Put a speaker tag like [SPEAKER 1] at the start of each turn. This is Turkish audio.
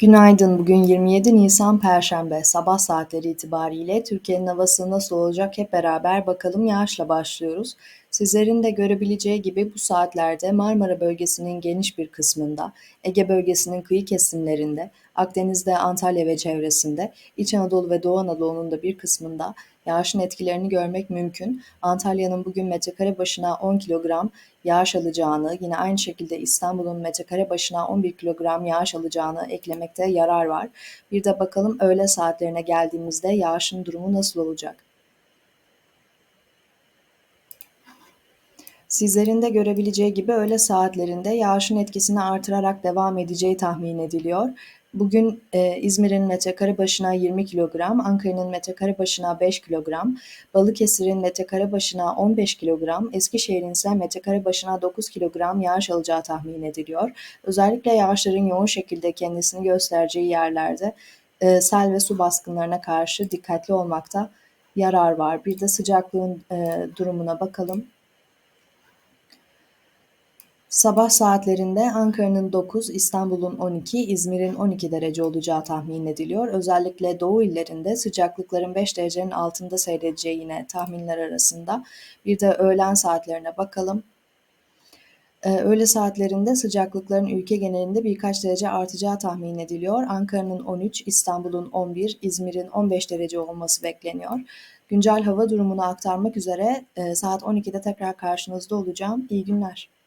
[SPEAKER 1] Günaydın. Bugün 27 Nisan Perşembe. Sabah saatleri itibariyle Türkiye'nin havası nasıl olacak hep beraber bakalım. Yağışla başlıyoruz. Sizlerin de görebileceği gibi bu saatlerde Marmara bölgesinin geniş bir kısmında, Ege bölgesinin kıyı kesimlerinde, Akdeniz'de, Antalya ve çevresinde, İç Anadolu ve Doğu Anadolu'nun da bir kısmında yağışın etkilerini görmek mümkün. Antalya'nın bugün metrekare başına 10 kilogram yağış alacağını, yine aynı şekilde İstanbul'un metrekare başına 11 kilogram yağış alacağını eklemekte yarar var. Bir de bakalım öğle saatlerine geldiğimizde yağışın durumu nasıl olacak? Sizlerin de görebileceği gibi öğle saatlerinde yağışın etkisini artırarak devam edeceği tahmin ediliyor. Bugün e, İzmir'in metrekare başına 20 kilogram, Ankara'nın metrekare başına 5 kilogram, Balıkesir'in metrekare başına 15 kilogram, Eskişehir'in ise metrekare başına 9 kilogram yağış alacağı tahmin ediliyor. Özellikle yağışların yoğun şekilde kendisini göstereceği yerlerde e, sel ve su baskınlarına karşı dikkatli olmakta yarar var. Bir de sıcaklığın e, durumuna bakalım. Sabah saatlerinde Ankara'nın 9, İstanbul'un 12, İzmir'in 12 derece olacağı tahmin ediliyor. Özellikle doğu illerinde sıcaklıkların 5 derecenin altında seyredeceği yine tahminler arasında. Bir de öğlen saatlerine bakalım. Ee, öğle saatlerinde sıcaklıkların ülke genelinde birkaç derece artacağı tahmin ediliyor. Ankara'nın 13, İstanbul'un 11, İzmir'in 15 derece olması bekleniyor. Güncel hava durumunu aktarmak üzere e, saat 12'de tekrar karşınızda olacağım. İyi günler.